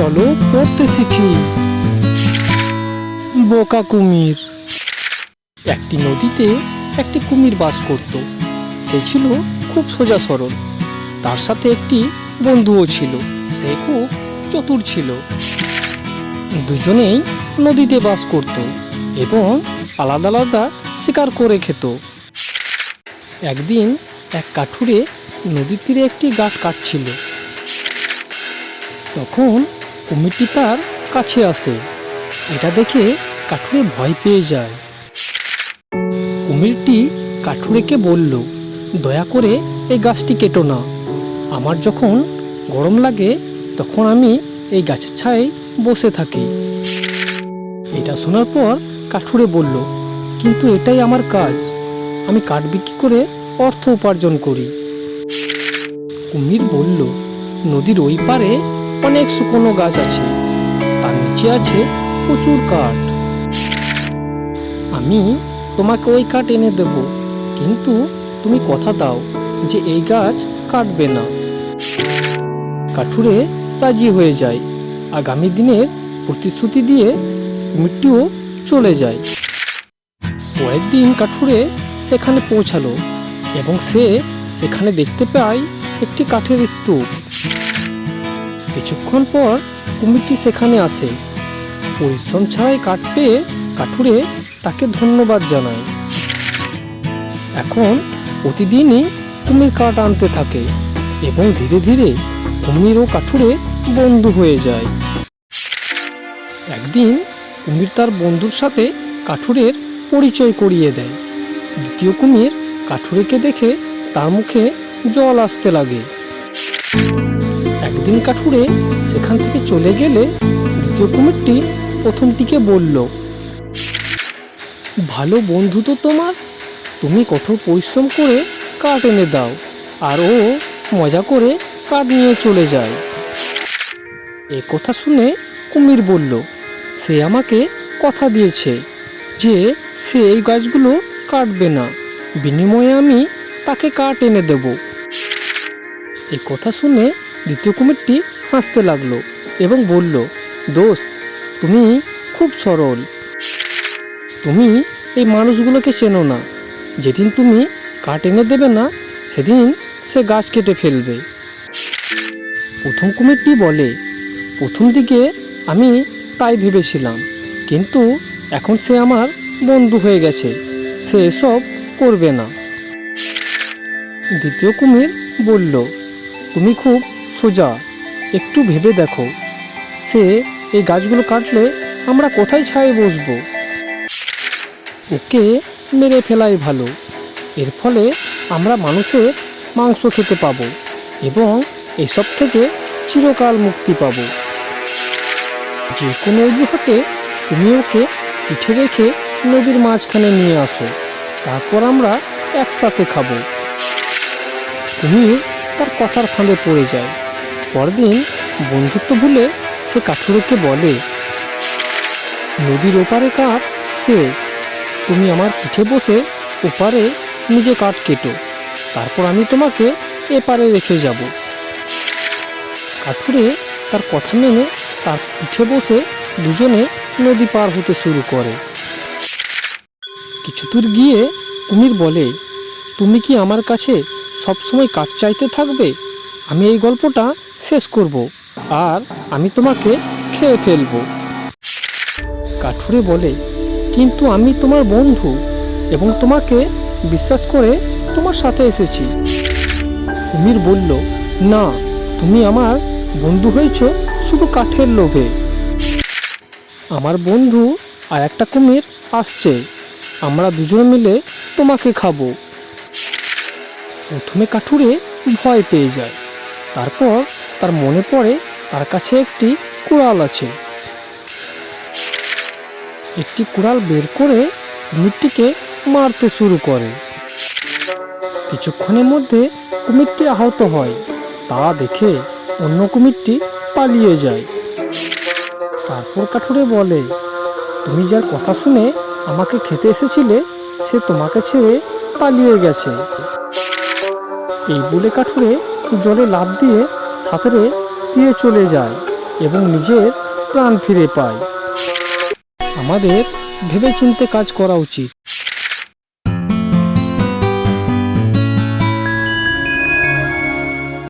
চলো পড়তে শিখি বোকা কুমির। একটি নদীতে একটি কুমির বাস করত। সে ছিল খুব সোজা সরল। তার সাথে একটি বন্ধুও ছিল। সে খুব চতুর ছিল। দুজনেই নদীতে বাস করত এবং আলাদা আলাদা শিকার করে খেত। একদিন এক কাঠুরে নদীর তীরে একটি গাছ কাটছিল। তখন কুমিরটি তার কাছে আসে। এটা দেখে কাঠুরে ভয় পেয়ে যায়। কুমিরটি কাঠুরেকে বলল, দয়া করে এই গাছটি কেটো না। আমার যখন গরম লাগে, তখন আমি এই গাছের ছায়ে বসে থাকি। এটা শোনার পর কাঠুরে বলল, কিন্তু এটাই আমার কাজ। আমি কাঠ বিক্রি করে অর্থ উপার্জন করি। কুমির বলল, নদীর ওই পারে অনেক শুকনো গাছ আছে। তার নিচে আছে প্রচুর কাঠ। আমি তোমাকে ওই কাঠ এনে দেব। কিন্তু তুমি কথা দাও যে এই গাছ কাটবে না। কাঠুরে রাজি হয়ে যায়। আগামী দিনের প্রতিশ্রুতি দিয়ে কুমিরটিও চলে যায়। কয়েকদিন কাঠুরে সেখানে পৌঁছালো এবং সে সেখানে দেখতে পায় একটি কাঠের স্তূপ। কিছুক্ষণ পর কুমিরটি সেখানে আসে। পরিশ্রম ছাড়াই কাঠ পেয়ে কাঠুরে তাকে ধন্যবাদ জানায়। এখন প্রতিদিনই কুমির কাঠ আনতে থাকে এবং ধীরে ধীরে কুমির ও কাঠুরে বন্ধু হয়ে যায়। একদিন কুমির তার বন্ধুর সাথে কাঠুরের পরিচয় করিয়ে দেয়। দ্বিতীয় কুমির কাঠুরেকে দেখে তার মুখে জল আসতে লাগে। একদিন কাঠুরে সেখান থেকে চলে গেলে দ্বিতীয় কুমিরটি প্রথমটিকে বলল, ভালো বন্ধু তো তোমার। তুমি কঠোর পরিশ্রম করে কাঠ এনে দাও, আর ও মজা করে কাঠ নিয়ে চলে যায়। এ কথা শুনে কুমির বলল, সে আমাকে কথা দিয়েছে যে সে এই গাছগুলো কাটবে না। বিনিময়ে আমি তাকে কাঠ এনে দেব। এ কথা শুনে দ্বিতীয় কুমিরটি হাসতে লাগল এবং বলল, দোস্ত, তুমি খুব সরল। তুমি এই মানুষগুলোকে চেনো না। যেদিন তুমি কাঠ এনে দেবে না, সেদিন সে গাছ কেটে ফেলবে। প্রথম কুমিরটি বলে, প্রথম দিকে আমি তাই ভেবেছিলাম, কিন্তু এখন সে আমার বন্ধু হয়ে গেছে। সে এসব করবে না। দ্বিতীয় কুমির বলল, তুমি খুব সোজা, একটু ভেবে দেখো। সে এই গাছগুলো কাটলে আমরা কোথায় ছায়ে বসবো? ওকে মেরে ফেলাই ভালো। এর ফলে আমরা মানুষের মাংস খেতে পাবো এবং এসব থেকে চিরকাল মুক্তি পাবো। যে কোনো অজুহাতে তুমি ওকে পিঠে রেখে নদীর মাঝখানে নিয়ে আসো, তারপর আমরা একসাথে খাব। তুমি তার কথার ফাঁদে পড়ে যায়। পরদিন বন্ধুত্ব ভুলে সে কাঠুরোকে বলে, নদীর ওপারে কাঠ শেষ। তুমি আমার পিঠে বসে ওপারে নিজে কাঠ কেটো। তারপর আমি তোমাকে এপারে রেখে যাব। কাঠুরে তার কথা মেনে তার পিঠে বসে দুজনে নদী পার হতে শুরু করে। কিছু দূর গিয়ে কুমির বলে, তুমি কি আমার কাছে সবসময় কাঠ চাইতে থাকবে? আমি এই গল্পটা শেষ করব। আর আমি তোমাকে খেয়ে ফেলব। কাঠুরে বলে, কিন্তু আমি তোমার বন্ধু এবং তোমাকে বিশ্বাস করে তোমার সাথে এসেছি। কুমির বলল, না, তুমি আমার বন্ধু হয়েছ শুধু কাঠের লোভে। আমার বন্ধু আর একটা কুমির আসছে। আমরা দুজন মিলে তোমাকে খাব। প্রথমে কাঠুরে ভয় পেয়ে যায়। তারপর তার মনে পড়ে তার কাছে একটি কুড়াল আছে। একটি কুড়াল বের করে কুমিরটিকে মারতে শুরু করে। কিছুক্ষণের মধ্যে কুমিরটি আহত হয়। তা দেখে অন্য কুমিরটি পালিয়ে যায়। তারপর কাঠুরে বলে, তুমি যার কথা শুনে আমাকে খেতে এসেছিলে, সে তোমাকে ছেড়ে পালিয়ে গেছে। এই বলে কাঠুরে জলে লাফ দিয়ে সাঁতরে তীরে চলে যায় এবং নিজের প্রাণ ফিরে পায়। আমাদের ভেবেচিন্তে কাজ করা উচিত।